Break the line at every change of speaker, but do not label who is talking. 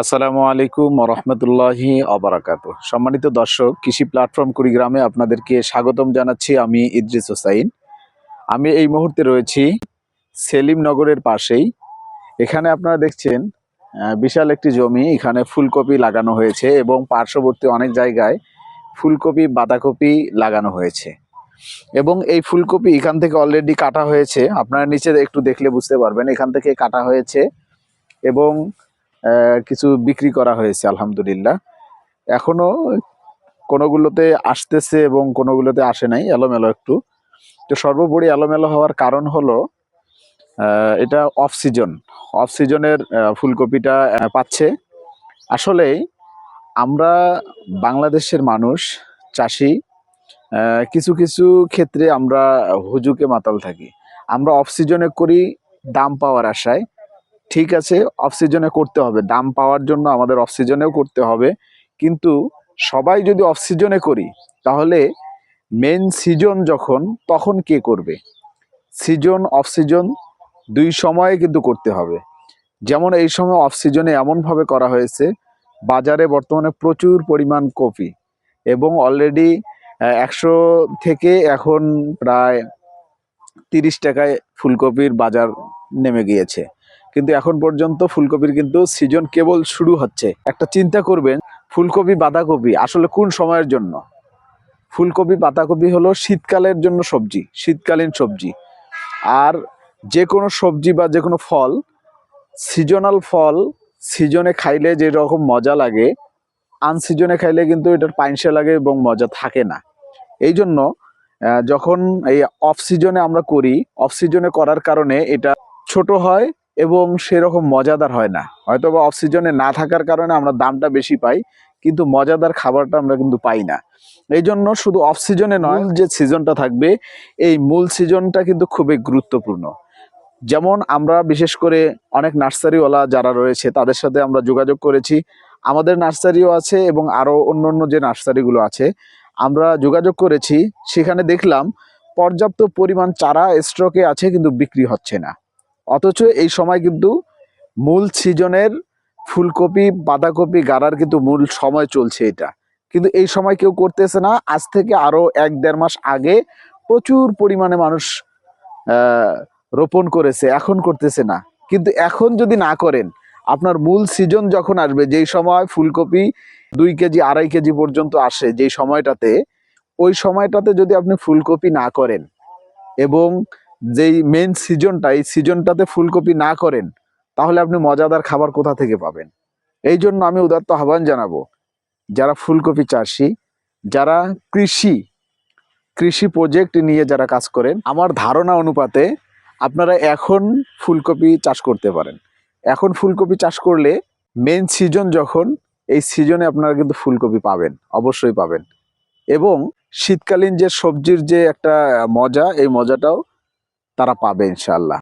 আসসালামু আলাইকুম রহমতুল্লাহি অবরাকাত সম্মানিত দর্শক, কৃষি প্ল্যাটফর্ম কুড়িগ্রামে আপনাদেরকে স্বাগতম জানাচ্ছি আমি ইদ্রিস হোসাইন। আমি এই মুহূর্তে রয়েছি সেলিম নগরের পাশেই। এখানে আপনারা দেখছেন বিশাল একটি জমি, এখানে ফুলকপি লাগানো হয়েছে এবং পার্শ্ববর্তী অনেক জায়গায় ফুলকপি, বাঁধাকপি লাগানো হয়েছে। এবং এই ফুলকপি এখান থেকে অলরেডি কাটা হয়েছে। আপনারা নিচে একটু দেখলে বুঝতে পারবেন, এখান থেকে কাটা হয়েছে এবং কিছু বিক্রি করা হয়েছে, আলহামদুলিল্লাহ। এখনও কোনোগুলোতে আসতেছে এবং কোনোগুলোতে আসে নাই, এলোমেলো একটু। তো সর্বোপরি এলোমেলো হওয়ার কারণ হলো এটা অফ সিজন অফ সিজনের ফুলকপিটা পাচ্ছে। আসলেই আমরা বাংলাদেশের মানুষ, চাষি কিছু কিছু ক্ষেত্রে আমরা হুজুকে মাতাল থাকি। আমরা অফ সিজনে করি দাম পাওয়ার আশায় ঠিক আছে অফ সিজনে করতে হবে। দাম পাওয়ার জন্য আমাদের অফ করতে হবে। কিন্তু সবাই যদি অফ করি, তাহলে মেন সিজন যখন, তখন কে করবে? সিজন অফ সিজন দুই সময়ে কিন্তু করতে হবে। যেমন এই সময় অফ সিজনে এমনভাবে করা হয়েছে, বাজারে বর্তমানে প্রচুর পরিমাণ কপি এবং অলরেডি একশো থেকে এখন প্রায় তিরিশ টাকায় ফুলকপির বাজার নেমে গিয়েছে। কিন্তু এখন পর্যন্ত ফুলকপির কিন্তু সিজন কেবল শুরু হচ্ছে। একটা চিন্তা করবেন, ফুলকপি, বাঁধাকপি আসলে কোন সময়ের জন্য? ফুলকপি, বাঁধাকপি হলো শীতকালের জন্য সবজি, শীতকালীন সবজি। আর যে কোনো সবজি বা যে কোনো ফল সিজনাল ফল সিজনে খাইলে যে রকম মজা লাগে আনসিজনে খাইলে কিন্তু এটার পাইনসে লাগে এবং মজা থাকে না। এই জন্য যখন এই অফ সিজনে আমরা করি অফ সিজনে করার কারণে এটা ছোট হয় এবং সেরকম মজাদার হয় না। হয়তো বা অফ সিজনে না থাকার কারণে আমরা দামটা বেশি পাই কিন্তু মজাদার খাবারটা আমরা কিন্তু পাই না। এই জন্য শুধু অফ সিজনে নয় যে সিজনটা থাকবে এই মূল সিজনটা কিন্তু খুবই গুরুত্বপূর্ণ। যেমন আমরা বিশেষ করে অনেক নার্সারিওয়ালা যারা রয়েছে তাদের সাথে আমরা যোগাযোগ করেছি। আমাদের নার্সারিও আছে এবং আরও অন্য অন্য যে নার্সারিগুলো আছে আমরা যোগাযোগ করেছি। সেখানে দেখলাম পর্যাপ্ত পরিমাণ চারা স্টকে আছে কিন্তু বিক্রি হচ্ছে না। অথচ এই সময় কিন্তু মূল সিজনের ফুলকপি, বাঁধাকপি গাড়ার কিন্তু মূল সময় চলছে এটা। কিন্তু এই সময় কেউ করতেছে না। আজ থেকে আরও এক দেড় মাস আগে প্রচুর পরিমাণে মানুষ রোপণ করেছে, এখন করতেছে না। কিন্তু এখন যদি না করেন, আপনার মূল সিজন যখন আসবে, যেই সময় ফুলকপি দুই কেজি, আড়াই কেজি পর্যন্ত আসে, যেই সময়টাতে, ওই সময়টাতে যদি আপনি ফুলকপি না করেন এবং যেই মেন সিজনটা এই সিজনটাতে ফুলকপি না করেন, তাহলে আপনি মজাদার খাবার কোথা থেকে পাবেন? এই জন্য আমি উদাত্ত আহ্বান জানাব, যারা ফুলকপি চাষি, যারা কৃষি কৃষি প্রজেক্ট নিয়ে যারা কাজ করেন, আমার ধারণা অনুপাতে আপনারা এখন ফুলকপি চাষ করতে পারেন। এখন ফুলকপি চাষ করলে মেন সিজন যখন, এই সিজনে আপনারা কিন্তু ফুলকপি পাবেন, অবশ্যই পাবেন। এবং শীতকালীন যে সবজির যে একটা মজা, এই মজাটাও তারা পাবে ইনশাল্লাহ